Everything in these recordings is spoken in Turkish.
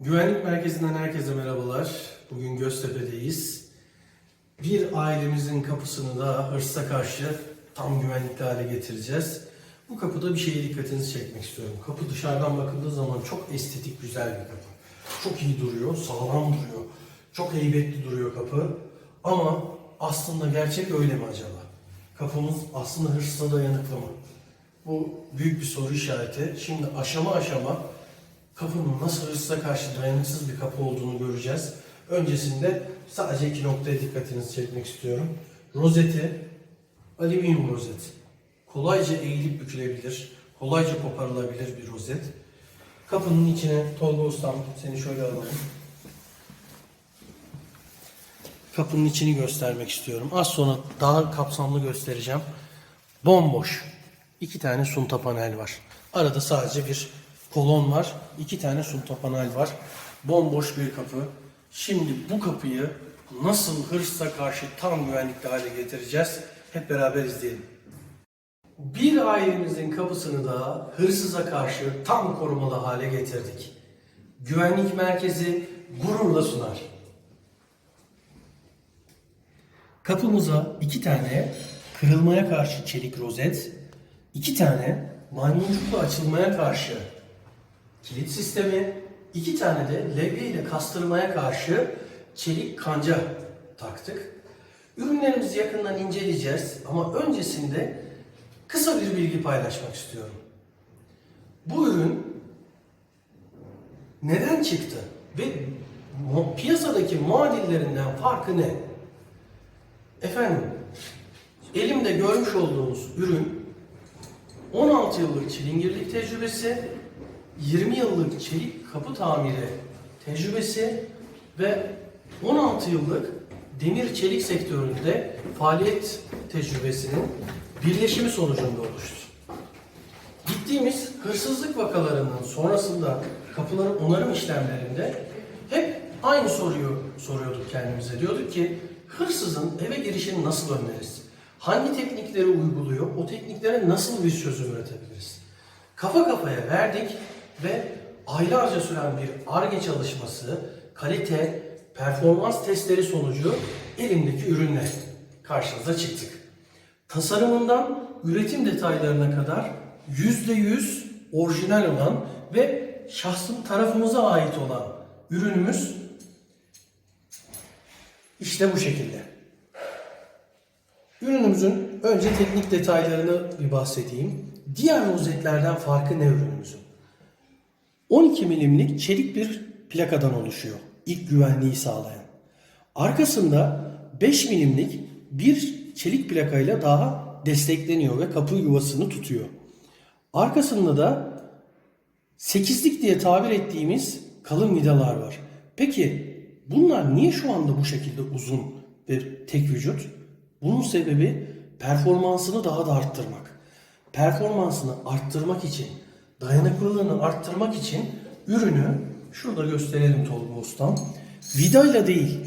Güvenlik merkezinden herkese merhabalar. Bugün Göztepe'deyiz. Bir ailemizin kapısını da hırsa karşı tam güvenlikli hale getireceğiz. Bu kapıda bir şeye dikkatinizi çekmek istiyorum. Kapı dışarıdan bakıldığı zaman çok estetik, güzel bir kapı. Çok iyi duruyor, sağlam duruyor. Çok heybetli duruyor kapı. Ama aslında gerçek öyle mi acaba? Kapımız aslında hırsıza dayanıklı mı? Bu büyük bir soru işareti. Şimdi aşama aşama kapının nasıl hırsıza karşı dayanıksız bir kapı olduğunu göreceğiz. Öncesinde sadece iki noktaya dikkatinizi çekmek istiyorum. Rozeti, alüminyum rozet. Kolayca eğilip bükülebilir, kolayca koparılabilir bir rozet. Kapının içine Tolga Ustam seni şöyle alalım. Kapının içini göstermek istiyorum. Az sonra daha kapsamlı göstereceğim. Bomboş. İki tane sunta panel var. Arada sadece bir kolon var. İki tane sunta panel var. Bomboş bir kapı. Şimdi bu kapıyı nasıl hırsla karşı tam güvenlikli hale getireceğiz? Hep beraber izleyelim. Bir ailemizin kapısını da hırsıza karşı tam korumalı hale getirdik. Güvenlik merkezi gururla sunar. Kapımıza iki tane kırılmaya karşı çelik rozet, iki tane maymuncuklu açılmaya karşı kilit sistemi, iki tane de levye ile kastırmaya karşı çelik kanca taktık. Ürünlerimizi yakından inceleyeceğiz ama öncesinde kısa bir bilgi paylaşmak istiyorum. Bu ürün neden çıktı ve piyasadaki muadillerinden farkı ne? Efendim, elimde görmüş olduğunuz ürün 16 yıllık çilingirlik tecrübesi, 20 yıllık çelik kapı tamiri tecrübesi ve 16 yıllık demir çelik sektöründe faaliyet tecrübesinin birleşimi sonucunda oluştu. Gittiğimiz hırsızlık vakalarının sonrasında kapıların onarım işlemlerinde hep aynı soruyu soruyorduk kendimize. Diyorduk ki hırsızın eve girişini nasıl önleriz? Hangi teknikleri uyguluyor? O tekniklere nasıl bir çözüm üretebiliriz? Kafa kafaya verdik ve aylarca süren bir ARGE çalışması, kalite, performans testleri sonucu elimdeki ürünle karşınıza çıktık. Tasarımından üretim detaylarına kadar %100 orijinal olan ve şahsın tarafımıza ait olan ürünümüz işte bu şekilde. Ürünümüzün önce teknik detaylarını bir bahsedeyim. Diğer rozetlerden farkı ne ürünümüzün? 12 milimlik çelik bir plakadan oluşuyor. İlk güvenliği sağlayan. Arkasında 5 milimlik bir çelik plakayla daha destekleniyor ve kapı yuvasını tutuyor. Arkasında da 8'lik diye tabir ettiğimiz kalın vidalar var. Peki bunlar niye şu anda bu şekilde uzun ve tek vücut? Bunun sebebi performansını daha da arttırmak. Performansını arttırmak için, dayanıklılığını arttırmak için ürünü şurada gösterelim Tolga Ustam. Vidayla değil,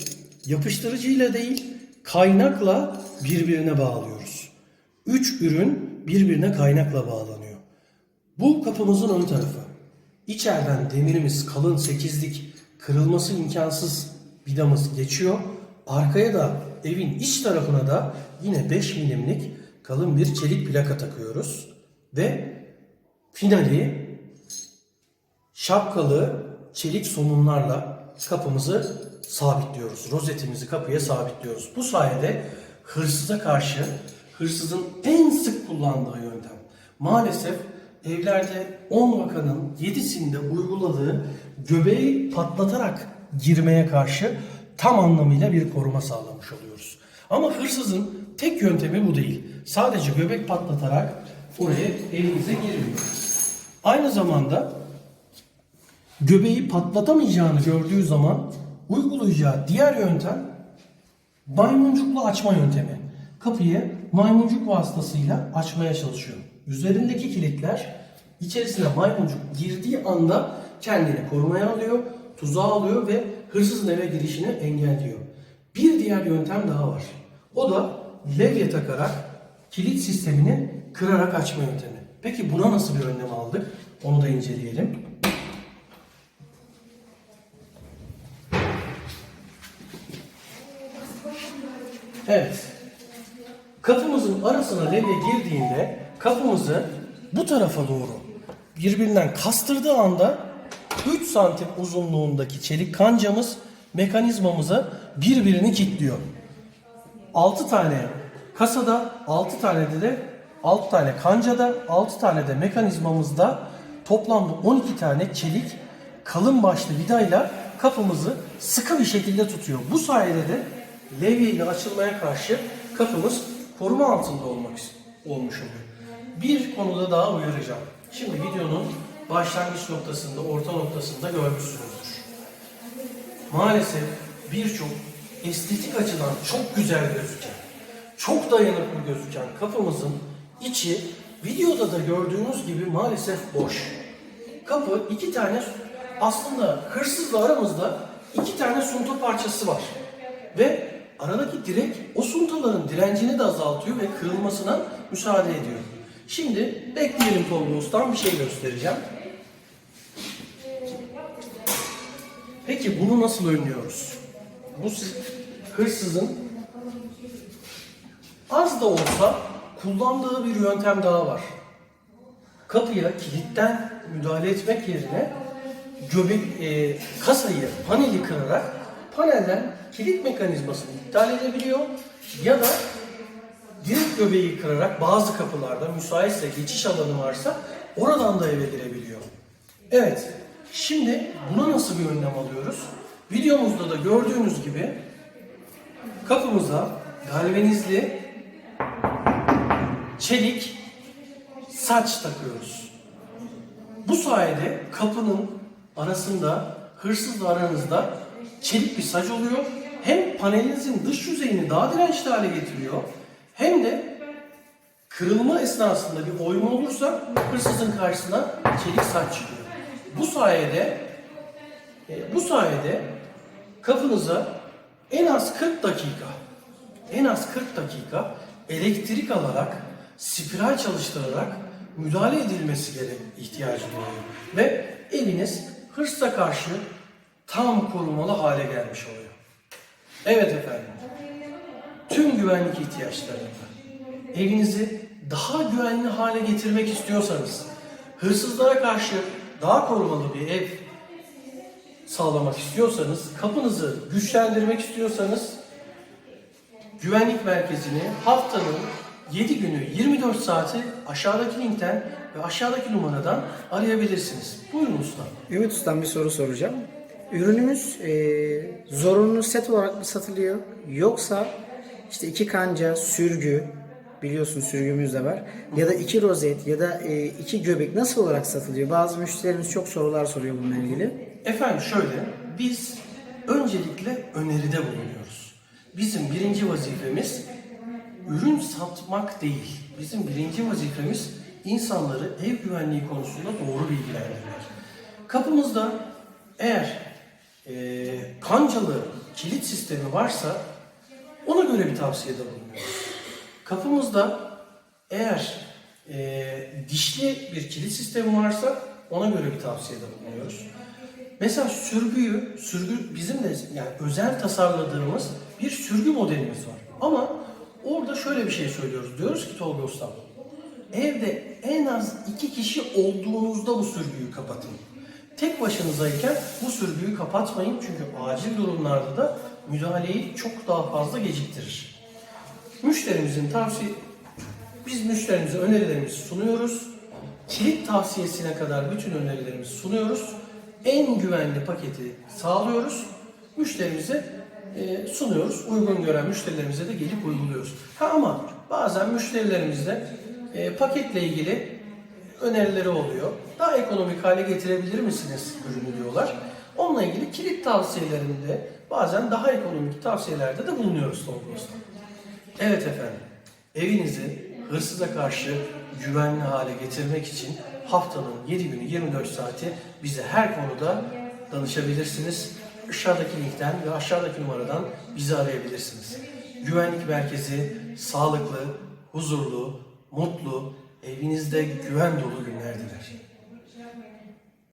yapıştırıcıyla değil, kaynakla birbirine bağlıyoruz. Üç ürün birbirine kaynakla bağlanıyor. Bu kapımızın ön tarafı. İçeriden demirimiz kalın sekizlik kırılması imkansız vidamız geçiyor. Arkaya da evin iç tarafına da yine 5 milimlik kalın bir çelik plaka takıyoruz. Ve finali şapkalı çelik somunlarla kapımızı sabitliyoruz. Rozetimizi kapıya sabitliyoruz. Bu sayede hırsıza karşı hırsızın en sık kullandığı yöntem. Maalesef evlerde 10 vakanın 7'sinde uyguladığı göbeği patlatarak girmeye karşı tam anlamıyla bir koruma sağlamış oluyoruz. Ama hırsızın tek yöntemi bu değil. Sadece göbek patlatarak oraya elinize girmiyor. Aynı zamanda göbeği patlatamayacağını gördüğü zaman uygulayacağı diğer yöntem maymuncuklu açma yöntemi. Kapıyı maymuncuk vasıtasıyla açmaya çalışıyor. Üzerindeki kilitler içerisine maymuncuk girdiği anda kendini korumaya alıyor, tuzağa alıyor ve hırsızın eve girişini engelliyor. Bir diğer yöntem daha var. O da levye takarak kilit sistemini kırarak açma yöntemi. Peki buna nasıl bir önlem aldık? Onu da inceleyelim. Evet. Kapımızın arasına levye girdiğinde kapımızı bu tarafa doğru birbirinden kastırdığı anda 3 santim uzunluğundaki çelik kancamız mekanizmamıza birbirini kilitliyor. 6 tane kasada, 6 tane de 6 tane kancada, 6 tane de mekanizmamızda toplamda 12 tane çelik kalın başlı vidayla kapımızı sıkı bir şekilde tutuyor. Bu sayede de levye ile açılmaya karşı kapımız koruma altında olmak olmuş oluyor. Bir konuda daha uyaracağım. Şimdi videonun başlangıç noktasında, orta noktasında görmüşsünüzdür maalesef birçok estetik açıdan çok güzel gözüken, çok dayanıklı gözüken kapımızın içi videoda da gördüğünüz gibi maalesef boş. Kapı iki tane aslında hırsızla aramızda iki tane sunta parçası var. Ve aradaki direk o suntaların direncini de azaltıyor ve kırılmasına müsaade ediyor. Şimdi bekleyelim Usta'm bir şey göstereceğim. Peki bunu nasıl önlüyoruz? Bu hırsızın az da olsa kullandığı bir yöntem daha var. Kapıya kilitten müdahale etmek yerine göbek e, kasayı, paneli kırarak panelden kilit mekanizmasını iptal edebiliyor ya da direkt göbeği kırarak bazı kapılarda müsaitse geçiş alanı varsa oradan da eve girebiliyor. Evet, şimdi buna nasıl bir önlem alıyoruz? Videomuzda da gördüğünüz gibi kapımıza galvanizli çelik saç takıyoruz. Bu sayede kapının arasında, hırsızla aranızda çelik bir saç oluyor. Hem panelinizin dış yüzeyini daha dirençli hale getiriyor. Hem de kırılma esnasında bir oyma olursa hırsızın karşısına çelik saç çıkıyor. Bu sayede e, bu sayede kapınıza en az 40 dakika en az 40 dakika elektrik alarak spiral çalıştırarak müdahale edilmesi gerek ihtiyacı duyuyor. Ve eviniz hırsa karşı tam korumalı hale gelmiş oluyor. Evet efendim. Tüm güvenlik ihtiyaçlarında evinizi daha güvenli hale getirmek istiyorsanız, hırsızlara karşı daha korumalı bir ev sağlamak istiyorsanız, kapınızı güçlendirmek istiyorsanız güvenlik merkezini haftanın 7 günü 24 saati aşağıdaki linkten ve aşağıdaki numaradan arayabilirsiniz. Buyurun usta. Ümit Usta'm bir soru soracağım. Ürünümüz e, zorunlu set olarak mı satılıyor? Yoksa işte iki kanca, sürgü, biliyorsun sürgümüz de var. Ya da iki rozet ya da e, iki göbek nasıl olarak satılıyor? Bazı müşterilerimiz çok sorular soruyor bununla ilgili. Efendim şöyle, biz öncelikle öneride bulunuyoruz. Bizim birinci vazifemiz ürün satmak değil. Bizim birinci vazifemiz insanları ev güvenliği konusunda doğru bilgilendirmek. Kapımızda eğer eee kancalı kilit sistemi varsa ona göre bir tavsiyede bulunuyoruz. Kapımızda eğer eee, dişli bir kilit sistemi varsa ona göre bir tavsiyede bulunuyoruz. Mesela sürgüyü, sürgü bizim de yani özel tasarladığımız bir sürgü modelimiz var. Ama orada şöyle bir şey söylüyoruz. Diyoruz ki Tolga Ustam, evde en az iki kişi olduğunuzda bu sürgüyü kapatın. Tek başınızayken bu sürgüyü kapatmayın çünkü acil durumlarda da müdahaleyi çok daha fazla geciktirir. Müşterimizin tavsiye biz müşterimize önerilerimizi sunuyoruz. Kilit tavsiyesine kadar bütün önerilerimizi sunuyoruz. En güvenli paketi sağlıyoruz. Müşterimize e, sunuyoruz. Uygun gören müşterilerimize de gelip uyguluyoruz. Ha ama bazen müşterilerimizde e, paketle ilgili önerileri oluyor. Daha ekonomik hale getirebilir misiniz ürünü diyorlar. Onunla ilgili kilit tavsiyelerinde bazen daha ekonomik tavsiyelerde de bulunuyoruz Tolga Usta. Evet efendim, evinizi hırsıza karşı güvenli hale getirmek için haftanın 7 günü 24 saati bize her konuda danışabilirsiniz. Aşağıdaki linkten ve aşağıdaki numaradan bizi arayabilirsiniz. Güvenlik merkezi sağlıklı, huzurlu, mutlu, evinizde güven dolu günler diler.